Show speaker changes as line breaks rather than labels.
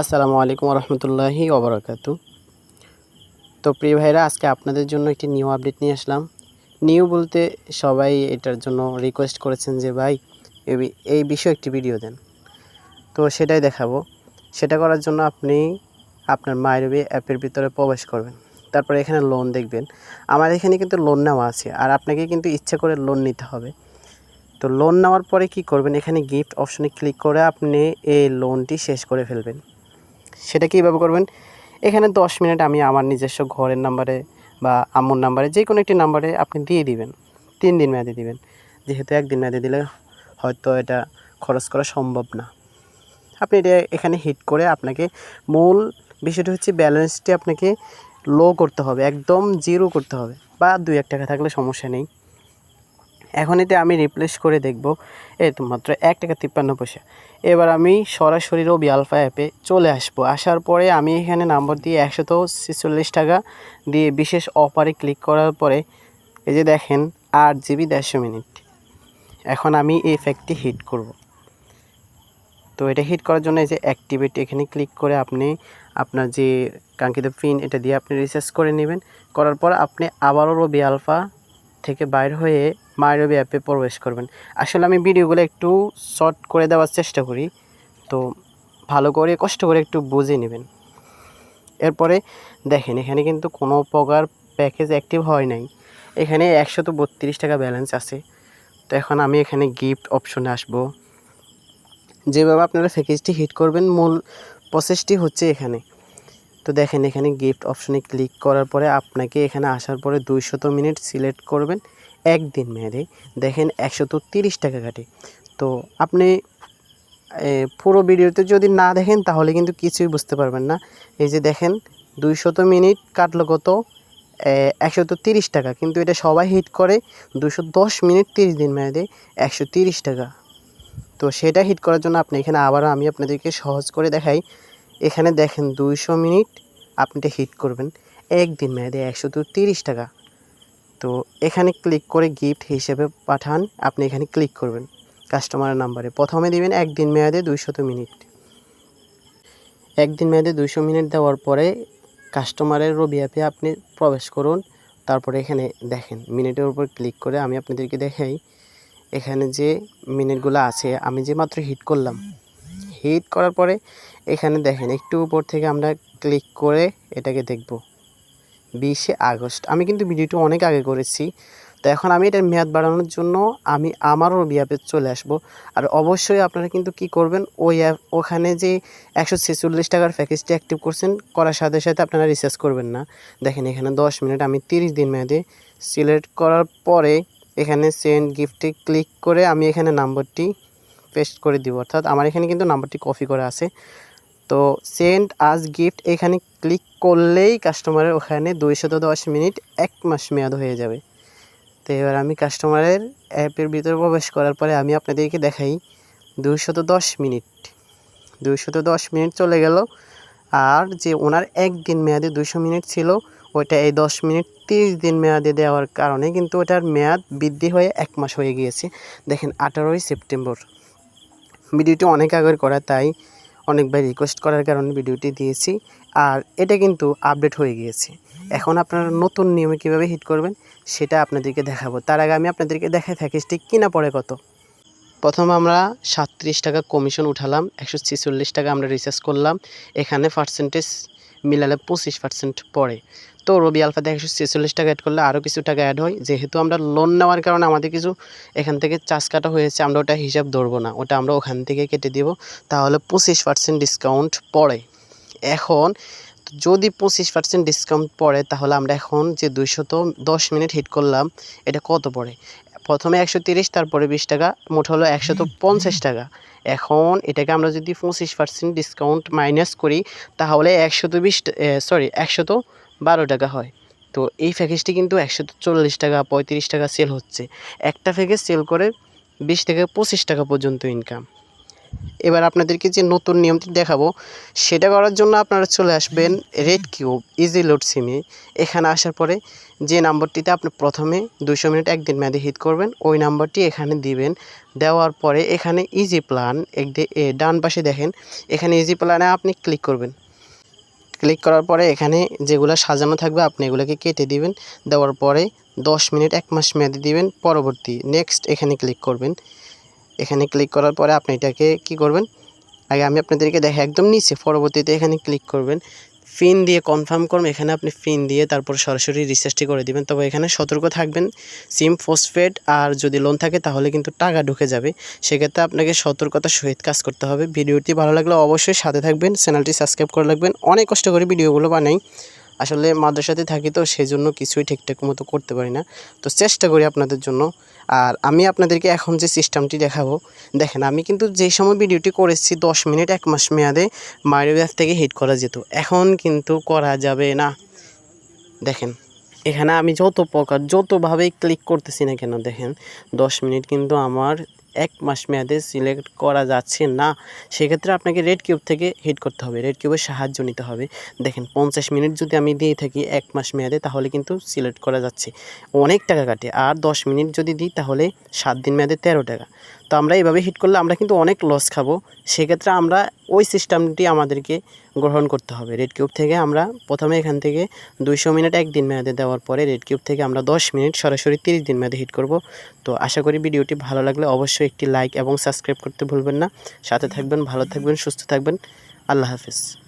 আসসালামু আলাইকুম রহমতুল্লাহি ওবরাকাতু। তো প্রিয় ভাইরা, আজকে আপনাদের জন্য একটি নিউ আপডেট নিয়ে আসলাম। নিউ বলতে সবাই এটার জন্য রিকোয়েস্ট করেছেন যে, ভাই, এই বিষয়ে একটি ভিডিও দেন। তো সেটাই দেখাবো। সেটা করার জন্য আপনি আপনার মায়েরবি অ্যাপের ভিতরে প্রবেশ করবেন। তারপরে এখানে লোন দেখবেন। আমার এখানে কিন্তু লোন নেওয়া আছে। আর আপনাকে কিন্তু ইচ্ছে করে লোন নিতে হবে। তো লোন নেওয়ার পরে কি করবেন? এখানে গিফট অপশনে ক্লিক করে আপনি এই লোনটি শেষ করে ফেলবেন। সেটা কীভাবে করবেন? এখানে দশ মিনিট আমি আমার নিজস্ব ঘরের নাম্বারে বা আম্মুর নাম্বারে যে কোনো একটি নাম্বারে আপনি দিয়ে দিবেন। তিন দিন মেয়াদে দিবেন। যেহেতু একদিন মেয়াদে দিলে হয়তো এটা খরচ করা সম্ভব না। আপনি এটা এখানে হিট করে আপনাকে মূল বিষয়টা হচ্ছে ব্যালেন্সটি আপনাকে লো করতে হবে, একদম জিরো করতে হবে। বা দুই এক টাকা থাকলে সমস্যা নেই। এখন এতে আমি রিপ্লেস করে দেখব। এই তো মাত্র এক টাকা তিপ্পান্ন পয়সা। এবার আমি সরাসরি রবি আলফা অ্যাপে চলে আসব। আসার পরে আমি এখানে নাম্বার দিয়ে একশত ছেচল্লিশ টাকা দিয়ে বিশেষ অফারে ক্লিক করার পরে, এই যে দেখেন, আট জিবি দেড়শো মিনিট। এখন আমি এই ফ্যাক্টটি হিট করব। তো এটা হিট করার জন্য এই যে অ্যাক্টিভেট এখানে ক্লিক করে আপনি আপনার যে কাঙ্ক্ষিত পিন এটা দিয়ে আপনি রিসার্চ করে নেবেন। করার পর আপনি আবারও রবি আলফা থেকে বাইর হয়ে মাইরবি অ্যাপে প্রবেশ করবেন। আসলে আমি ভিডিওগুলো একটু শর্ট করে দেওয়ার চেষ্টা করি, তো ভালো করে, কষ্ট করে একটু বুঝে নেবেন। এরপরে দেখেন, এখানে কিন্তু কোনো প্রকার প্যাকেজ অ্যাক্টিভ হয় নাই। এখানে একশত বত্রিশ টাকা ব্যালেন্স আছে। তো এখন আমি এখানে গিফট অপশনে আসব। যেভাবে আপনারা প্যাকেজটি হিট করবেন, মূল প্রসেসটি হচ্ছে এখানে। তো দেখেন, এখানে গিফট অপশনে ক্লিক করার পরে আপনাকে এখানে আসার পরে দুইশত মিনিট সিলেক্ট করবেন। একদিন মেয়াদে দেখেন একশত তিরিশ টাকা কাটে। তো আপনি পুরো ভিডিওতে যদি না দেখেন তাহলে কিন্তু কিছুই বুঝতে পারবেন না। এই যে দেখেন দুইশত মিনিট কাটলো কত? একশত তিরিশ টাকা। কিন্তু এটা সবাই হিট করে দুশো দশ মিনিট তিরিশ দিন মেয়াদে একশো তিরিশ টাকা। তো সেটা হিট করার জন্য আপনি এখানে আবারও আমি আপনাদেরকে সহজ করে দেখাই। এখানে দেখেন দুইশো মিনিট আপনি এটা হিট করবেন। একদিন মেয়াদে একশো তো তিরিশ টাকা। তো এখানে ক্লিক করে গিফট হিসেবে পাঠান, আপনি এখানে ক্লিক করবেন কাস্টমারের নাম্বারে প্রথমে দিবেন একদিন মেয়াদে দুইশত মিনিট। একদিন মেয়াদে দুইশো মিনিট দেওয়ার পরে কাস্টমারের রবি অ্যাপে আপনি প্রবেশ করুন, তারপরে এখানে দেখেন মিনিটের উপর ক্লিক করে আমি আপনাদেরকে দেখাই। এখানে যে মিনিটগুলো আছে, আমি যে মাত্র হিট করলাম হিট করার পরে এখানে দেখেন, একটু উপর থেকে আমরা ক্লিক করে এটাকে দেখব। বিশে আগস্ট। আমি কিন্তু ভিডিওটি অনেক আগে করেছি। তো এখন আমি এটার মেয়াদ বাড়ানোর জন্য আমি আমারও রবি অ্যাপে চলে আসব। আর অবশ্যই আপনারা কিন্তু কি করবেন, ওই অ্যাপ, ওখানে যে একশো ছেচল্লিশ টাকার প্যাকেজটি অ্যাক্টিভ করছেন, করার সাথে সাথে আপনারা রিচার্জ করবেন না। দেখেন এখানে দশ মিনিট, আমি তিরিশ দিন মেয়াদে সিলেক্ট করার পরে এখানে সেন্ড গিফটে ক্লিক করে আমি এখানে নাম্বারটি পেস্ট করে দিব। অর্থাৎ আমার এখানে কিন্তু নাম্বারটি কপি করা আছে। তো সেন্ড আজ গিফট এখানে ক্লিক করলেই কাস্টমারের ওখানে দুইশত দশ মিনিট, এক মাস মেয়াদ হয়ে যাবে। তো এবার আমি কাস্টমারের অ্যাপের ভিতরে প্রবেশ করার পরে আমি আপনাদেরকে দেখাই দুইশত দশ মিনিট। দুইশত দশ মিনিট চলে গেল, আর যে ওনার একদিন মেয়াদে দুশো মিনিট ছিল, ওইটা এই দশ মিনিট তিরিশ দিন মেয়াদে দেওয়ার কারণে কিন্তু ওটার মেয়াদ বৃদ্ধি হয়ে এক মাস হয়ে গিয়েছে। দেখেন আঠারোই সেপ্টেম্বর। ভিডিওটি অনেক আগের করা, তাই অনেকবার রিকোয়েস্ট করার কারণে ভিডিওটি দিয়েছি। আর এটা কিন্তু আপডেট হয়ে গিয়েছে। এখন আপনারা নতুন নিয়মে কীভাবে হিট করবেন, সেটা আপনাদেরকে দেখাবো। তার আগে আমি আপনাদেরকে দেখাই প্যাকেজটি কিনা পড়ে কত? প্রথম আমরা সাতত্রিশ টাকা কমিশন উঠালাম, একশো ছেচল্লিশ টাকা আমরা রিচার্জ করলাম। এখানে পার্সেন্টেজ মিলালে পঁচিশ পার্সেন্ট পড়ে। তো রবি আলফাতে একশো ছেচল্লিশ টাকা অ্যাড করলে আরও কিছু টাকা অ্যাড হয়। যেহেতু আমরা লোন নেওয়ার কারণে আমাদের কিছু এখান থেকে চার্জ কাটা হয়েছে আমরা ওটা হিসাব ধরবো না। ওটা আমরা ওখান থেকে কেটে দিব তাহলে পঁচিশ পার্সেন্ট ডিসকাউন্ট পড়ে। এখন যদি পঁচিশ পার্সেন্ট ডিসকাউন্ট পড়ে তাহলে আমরা এখন যে দুইশত দশ মিনিট হিট করলাম এটা কত পড়ে? প্রথমে একশো তিরিশ তারপরে বিশ টাকা মোট হলো একশত পঞ্চাশ টাকা। এখন এটাকে আমরা যদি পঁচিশ পার্সেন্ট ডিসকাউন্ট মাইনাস করি তাহলে একশত বিশ সরি একশত বারো টাকা হয়। তো এই প্যাকেজটি কিন্তু একশত চল্লিশ টাকা, পঁয়ত্রিশ টাকা সেল হচ্ছে। একটা প্যাকেজ সেল করে বিশ থেকে পঁচিশ টাকা পর্যন্ত ইনকাম এবার আপনাদেরকে যে নতুন নিয়মটি দেখাবো, সেটা করার জন্য আপনারা চলে আসবেন রেড কিউব ইজি লোড সিমে এখানে আসার পরে যে নাম্বারটিতে আপনি প্রথমে দুশো মিনিট একদিন মেয়াদে হিট করবেন, ওই নাম্বারটি এখানে দিবেন। দেওয়ার পরে এখানে ইজি প্ল্যান এক ডান পাশে দেখেন, এখানে ইজি প্ল্যানে আপনি ক্লিক করবেন। ক্লিক করার পরে এখানে যেগুলো সাজানো থাকবে, আপনি এগুলোকে কেটে দিবেন। দেওয়ার পরে দশ মিনিট, এক মাস মেয়াদি দিবেন। পরবর্তী নেক্সট এখানে ক্লিক করবেন। এখানে ক্লিক করার পরে আপনি এটাকে কি করবেন? আগে আমি আপনাদেরকে দেখে একদম নিচে, পরবর্তীতে এখানে ক্লিক করবেন। ফিন দিয়ে কনফার্ম করুন, এখানে আপনি ফিন দিয়ে তারপর সরাসরি রিচার্জটি করে দিবেন। তবে এখানে সতর্ক থাকবেন সিম ফোস্টফেড আর যদি লোন থাকে তাহলে কিন্তু টাকা ঢুকে যাবে। সেক্ষেত্রে আপনাকে সতর্কতা সহিত কাজ করতে হবে। ভিডিওটি ভালো লাগলে অবশ্যই সাথে থাকবেন চ্যানেলটি সাবস্ক্রাইব করে রাখবেন। অনেক কষ্ট করে ভিডিওগুলো বানাই। আসলে মাদ্রাসাতে থাকি তো সেই জন্য কিছুই ঠিকঠাক মতো করতে পারি না। তো চেষ্টা করি আপনাদের জন্য। আর আমি আপনাদেরকে এখন যে সিস্টেমটি দেখাবো, দেখেন, আমি কিন্তু যেই সময় ভিডিওটি করেছি, দশ মিনিট, এক মাস মেয়াদে মাইক্রোওয়েভ থেকে হিট করা যেত। এখন কিন্তু করা যাবে না। দেখেন, এখানে আমি যত প্রকার যতভাবেই ক্লিক করতেছি না কেন, দেখেন, দশ মিনিট কিন্তু আমার এক মাস মেয়াদে সিলেক্ট করা যাচ্ছে না। সেক্ষেত্রে আপনাকে রেড কিউব থেকে হিট করতে হবে। রেড কিউবের সাহায্য নিতে হবে। দেখেন, পঞ্চাশ মিনিট যদি আমি দিয়ে থাকি এক মাস মেয়াদে, তাহলে কিন্তু সিলেক্ট করা যাচ্ছে। অনেক টাকা কাটে। আর দশ মিনিট যদি দিই, তাহলে সাত দিন মেয়াদে তেরো টাকা। তো আমরা এইভাবে হিট করলে আমরা কিন্তু অনেক লস খাব। সেক্ষেত্রে আমরা ওই সিস্টেমটি আমাদেরকে গ্রহণ করতে হবে। রেড কিউব থেকে আমরা প্রথমে এখান থেকে দুইশো মিনিট একদিন মেয়াদে দেওয়ার পরে রেড কিউব থেকে আমরা দশ মিনিট সরাসরি তিরিশ দিন মেয়াদে হিট করব। তো আশা করি ভিডিওটি ভালো লাগলে অবশ্যই একটি লাইক এবং সাবস্ক্রাইব করতে ভুলবেন না। সাথে থাকবেন, ভালো থাকবেন, সুস্থ থাকবেন। আল্লাহ হাফিজ।